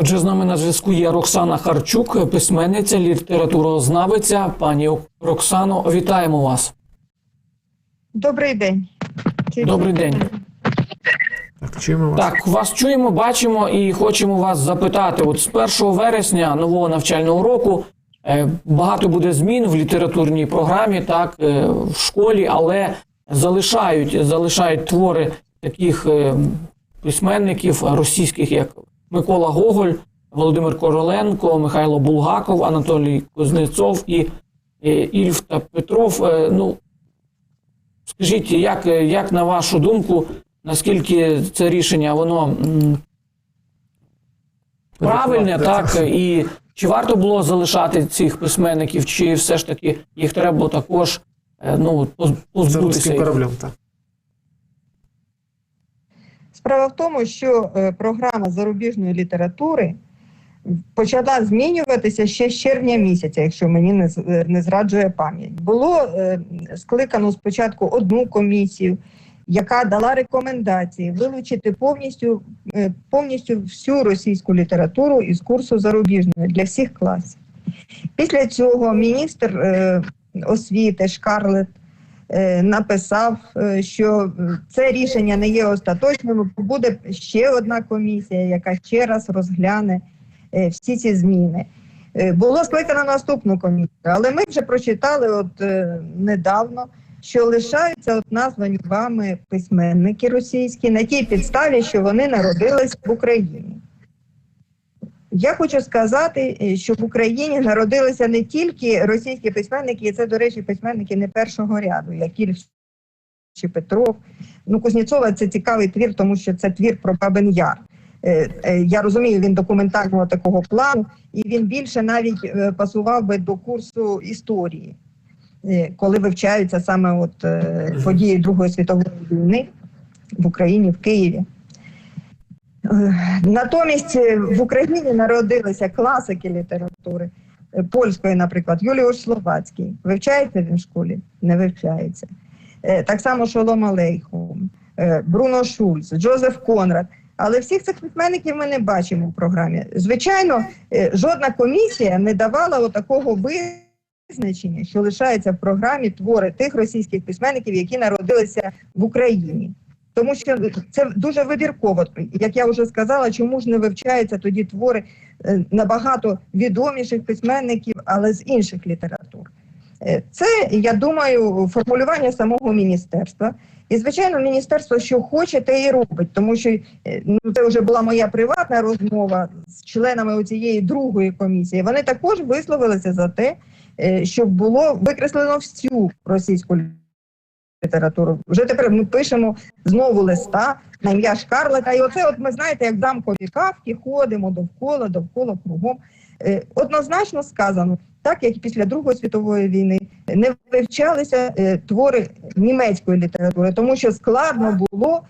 Отже, з нами на зв'язку є Роксана Харчук, письменниця, літературознавиця. Пані Роксано, вітаємо вас. Добрий день. Добрий день. Так, чуємо вас. Так, вас чуємо, бачимо і хочемо вас запитати. От з 1 вересня нового навчального року е, багато буде змін в літературній програмі, так, е, в школі, але залишають, залишають твори таких е, письменників російських, як Микола Гоголь, Володимир Короленко, Михайло Булгаков, Анатолій Кузнецов і е, Ільф та Петров. Е, Ну, скажіть, як, як на вашу думку, наскільки це рішення воно правильне, так? І чи варто було залишати цих письменників, чи все ж таки їх треба було також е, ну, поз- За позбутися? їх? кораблем, так. Справа в тому, що е, програма зарубіжної літератури почала змінюватися ще з червня місяця, якщо мені не, е, зраджує пам'ять. Було е, скликано спочатку одну комісію, яка дала рекомендації вилучити повністю, повністю всю російську літературу із курсу зарубіжної для всіх класів. Після цього міністр освіти Шкарлет написав, е, що е, це рішення не є остаточним. Буде ще одна комісія, яка ще раз розгляне е, всі ці зміни. Е, Було скликано наступну комісію, але ми вже прочитали от е, недавно, що лишаються от названі вами письменники російські на тій підставі, що вони народились в Україні. Я хочу сказати, е, що в Україні народилися не тільки російські письменники, і це, до речі, письменники не першого ряду, як Ільф чи Петров. Ну, Кузнєцова це цікавий твір, тому що це твір про Бабин Яр. Е, е, Я розумію, він документального такого плану, і він більше навіть пасував би до курсу історії, коли вивчаються саме от події Другої світової війни в Україні, в Києві. Натомість е, в Україні народилися класики літератури е, польської, наприклад, Юліуш Словацький. Вивчається він в школі? Не вивчається. Е, Так само Шолом Алейхум, Бруно Шульц, Джозеф Конрад. Але всіх цих письменників ми не бачимо в програмі. Звичайно, жодна комісія не давала отакого визначення, що лишаються в програмі твори тих російських письменників, які народилися в Україні. Тому що це дуже вибірково. Як я вже сказала, чому ж не вивчаються тоді твори е, набагато відоміших письменників, але з інших літератур. Е, Це, я думаю, формулювання самого міністерства. І, звичайно, міністерство, що хоче, те і робить, тому що е, ну, це вже була моя приватна розмова з членами цієї другої комісії. Вони також висловилися за те, щоб було викреслено всю російську літературу. Вже тепер ми пишемо знову листа на ім'я Шкарлета. І оце, от ми знаєте, як замкові кавки ходимо довкола, довкола кругом. Е, Однозначно сказано, так як після Другої світової війни не вивчалися е, твори німецької літератури, тому що складно було.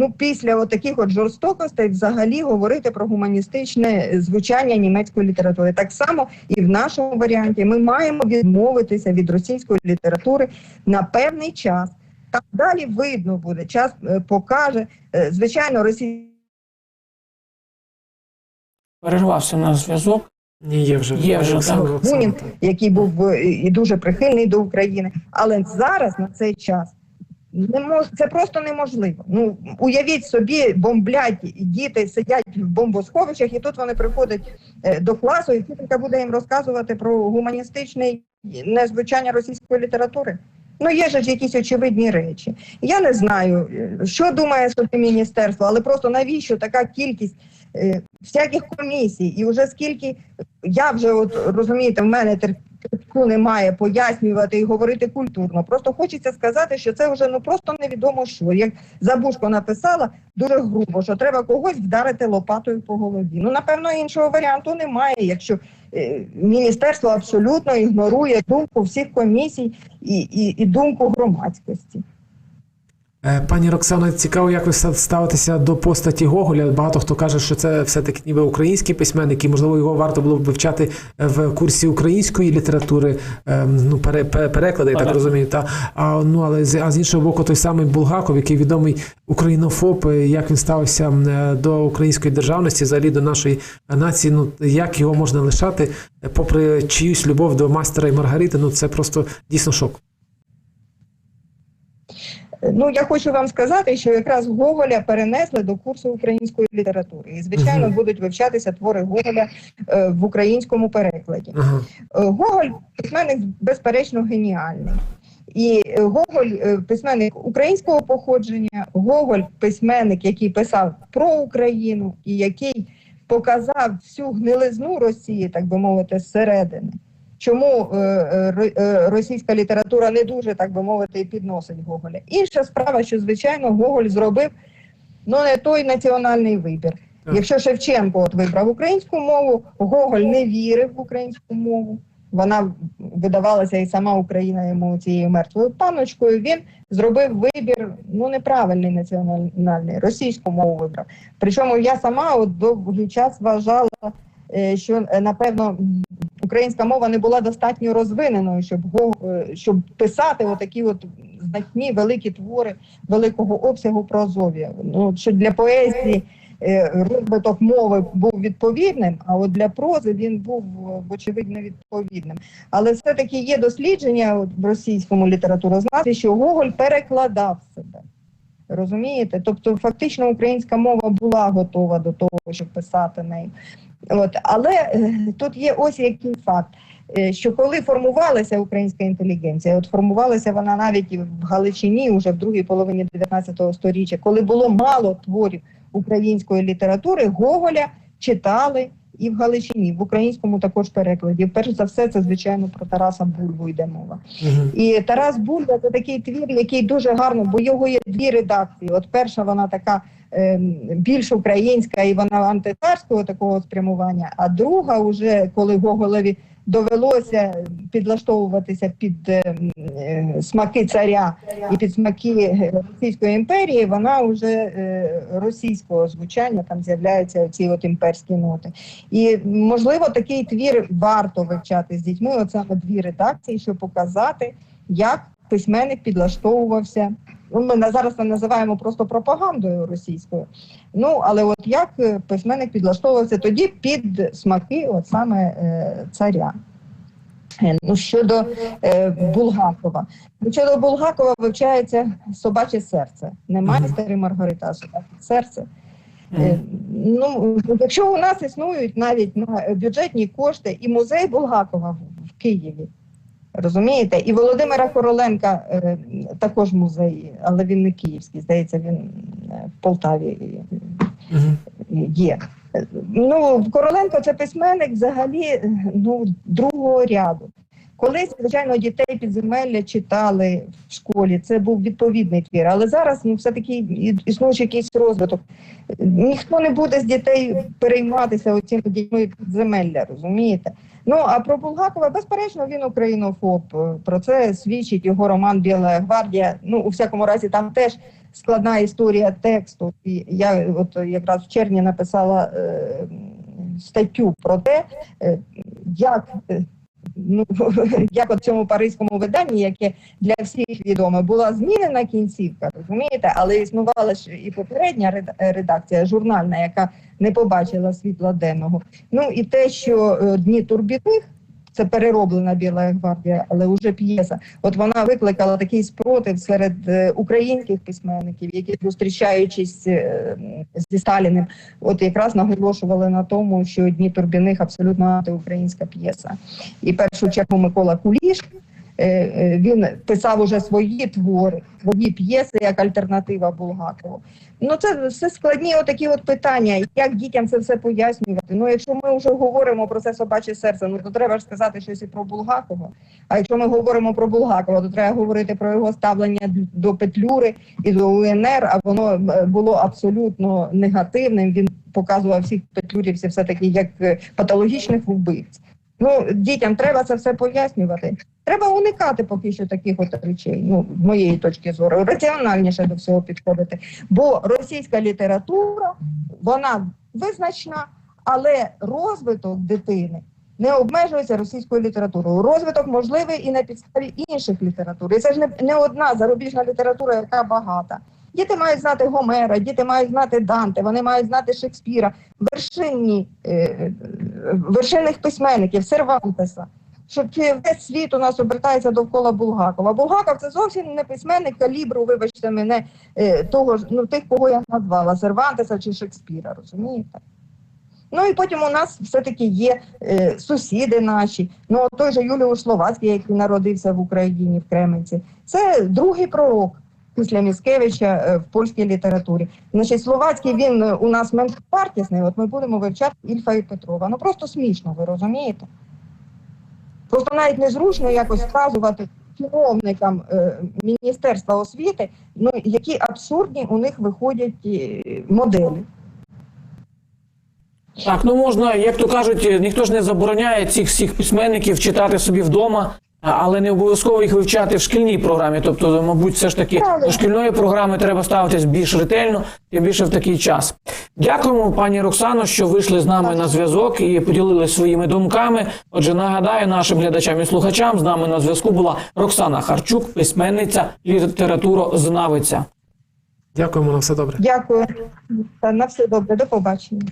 Ну, після от таких от жорстокостей взагалі говорити про гуманістичне звучання німецької літератури. Так само і в нашому варіанті ми маємо відмовитися від російської літератури на певний час. Там далі видно буде, час е, покаже. Е, Звичайно, російська Перервався наш зв'язок. Ні, є вже. Є вже, так. Бунін, який був е, і дуже прихильний до України. Але зараз на цей час не мож, це просто неможливо. Ну уявіть собі, бомблять діти сидять в бомбосховищах, і тут вони приходять е, до класу, і вчителька буде їм розказувати про гуманістичне незвучання російської літератури. Ну, є ж якісь очевидні речі. Я не знаю, е, що думає собі міністерство, але просто навіщо така кількість е, всяких комісій, і вже скільки я вже от розумієте, в мене терпку немає пояснювати і говорити культурно. Просто хочеться сказати, що це вже ну просто невідомо що. Як Забушко написала дуже грубо, що треба когось вдарити лопатою по голові. Ну напевно іншого варіанту немає, якщо е, міністерство абсолютно ігнорує думку всіх комісій і, і, і думку громадськості. Е, Пані Роксано, цікаво, як ви ста- ставитеся до постаті Гоголя. Багато хто каже, що це все-таки ніби український письменник, і можливо його варто було б вивчати е, в курсі української літератури, е, ну пере, переклади, я так розумію. Та а ну але з а з іншого боку, той самий Булгаков, який відомий українофоб, е, як він ставився до української державності, взагалі до нашої нації. Ну як його можна лишати, попри чиюсь любов до мастера і Маргарити, ну це просто дійсно шок. Ну, я хочу вам сказати, що якраз Гоголя перенесли до курсу української літератури. І, звичайно, Мгм. будуть вивчатися твори Гоголя е, в українському перекладі. Ага. Е, Гоголь письменник безперечно геніальний. І е, Гоголь е, письменник українського походження, Гоголь письменник, який писав про Україну і який показав всю гнилизну Росії, так би мовити, зсередини. Чому е, е, е, російська література не дуже, так би мовити, підносить Гоголя? Інша справа, що звичайно Гоголь зробив ну не той національний вибір. Якщо Шевченко от вибрав українську мову, Гоголь не вірив в українську мову. Вона видавалася і сама Україна йому цією мертвою паночкою. Він зробив вибір ну неправильний національний, російську мову вибрав. Причому я сама от довгий час вважала, що напевно українська мова не була достатньо розвиненою, щоб е, щоб писати отакі от значні великі твори великого обсягу прозов'я. Ну що для поезії е, розвиток мови був відповідним, а от для прози він був е, вочевидь невідповідним. Але все-таки є дослідження в російському літературознавстві, що Гоголь перекладав себе. Розумієте? Тобто, фактично, українська мова була готова до того, щоб писати нею. От, але е, тут є ось який факт. е, Що коли формувалася українська інтелігенція, от формувалася вона навіть і в Галичині, уже в другій половині 19 століття, коли було мало творів української літератури, Гоголя читали і в Галичині, в українському також перекладі. Перш за все, це звичайно про Тараса Бульбу йде мова. Угу. І Тарас Бульба це такий твір, який дуже гарно, бо його є дві редакції. От перша вона така е, більш українська і вона антитарського такого спрямування. А друга, уже коли Гоголеві довелося підлаштовуватися під е, е, смаки царя і під смаки Російської імперії, вона вже е, російського звучання там з'являються ці от імперські ноти. І можливо такий твір варто вивчати з дітьми. От дві редакції, щоб показати, як письменник підлаштовувався. Ну, ми на- зараз це називаємо просто пропагандою російською. Ну але от як е, письменник підлаштовувався тоді під смаки, от саме е, царя. Е, Ну, щодо е, Булгакова. Ну, Щодо Булгакова вивчається собаче серце. Не Мгм. майстер і Маргарита, а собаче серце. Е, Ну, якщо у нас існують навіть на бюджетні кошти і музей Булгакова в Києві, розумієте, і Володимира Короленка е, також музей, але він не київський, здається, він е, в Полтаві є. Е, Ну, Короленко це письменник взагалі ну, другого ряду. Колись, звичайно, дітей підземелля читали в школі, це був відповідний твір, але зараз ну, все-таки і- існуючий якийсь розвиток. Ніхто не буде з дітей перейматися цими дітьми підземелля, розумієте? Ну а про Булгакова, безперечно, він українофоб. Е, Про це свідчить його роман Біла гвардія. Ну, у всякому разі, там теж складна історія тексту. І я от якраз в червні написала е, статтю про те, е, як. Ну, як от цьому паризькому виданні, яке для всіх відоме, була змінена кінцівка, розумієте, але існувала ж і попередня ред- редакція журнальна, яка не побачила світла денного. Ну і те, що е, дні турбітних. Це перероблена Біла гвардія, але вже п'єса. От вона викликала такий спротив серед е, українських письменників, які зустрічаючись е, зі Сталіним, от якраз наголошували на тому, що дні турбіних абсолютно антиукраїнська п'єса. І першу чергу Микола Куліш. Е, е, Він писав уже свої твори, свої п'єси як альтернатива Булгакову. Ну це все складні отакі от питання. Як дітям це все пояснювати? Ну, якщо ми вже говоримо про це собаче серце, ну то треба ж сказати щось і про Булгакова. А якщо ми говоримо про Булгакова, то треба говорити про його ставлення до Петлюри і до УНР, а воно е, було абсолютно негативним. Він показував всіх петлюрівців все таки як патологічних вбивць. Ну, дітям треба це все пояснювати. Треба уникати поки що таких от речей, ну, з моєї точки зору, раціональніше до всього підходити. Бо російська література, вона визначна, але розвиток дитини не обмежується російською літературою. Розвиток можливий і на підставі інших літератур. І це ж не, не одна зарубіжна література, яка багата. Діти мають знати Гомера, діти мають знати Данте, вони мають знати Шекспіра, вершинні, е, е, вершинних письменників, Сервантеса. Що весь світ у нас обертається довкола Булгакова. Булгаков це зовсім не письменник калібру, вибачте мене, е, того ну тих, кого я назвала, Сервантеса чи Шекспіра, розумієте? Ну і потім у нас все-таки є е, сусіди наші. Ну, той же Юліуш Словацький, який народився в Україні, в Кременці, це другий пророк після Міскевича е, в польській літературі. Значить, Словацький він е, у нас менш партісний, от ми будемо вивчати Ільфа і Петрова. Ну просто смішно, ви розумієте? Просто навіть незручно якось вказувати чиновникам е, Міністерства освіти, ну які абсурдні у них виходять е, моделі. Так, ну можна, як то кажуть, ніхто ж не забороняє цих всіх письменників читати собі вдома, але не обов'язково їх вивчати в шкільній програмі. Тобто, мабуть, все ж таки до шкільної програми треба ставитись більш ретельно, тим більше в такий час. Дякуємо, пані Роксано, що вийшли з нами на зв'язок і поділилися своїми думками. Отже, нагадаю нашим глядачам і слухачам, з нами на зв'язку була Роксана Харчук, письменниця, літературознавиця. Дякуємо на все добре. Дякую. Та на все добре, до побачення.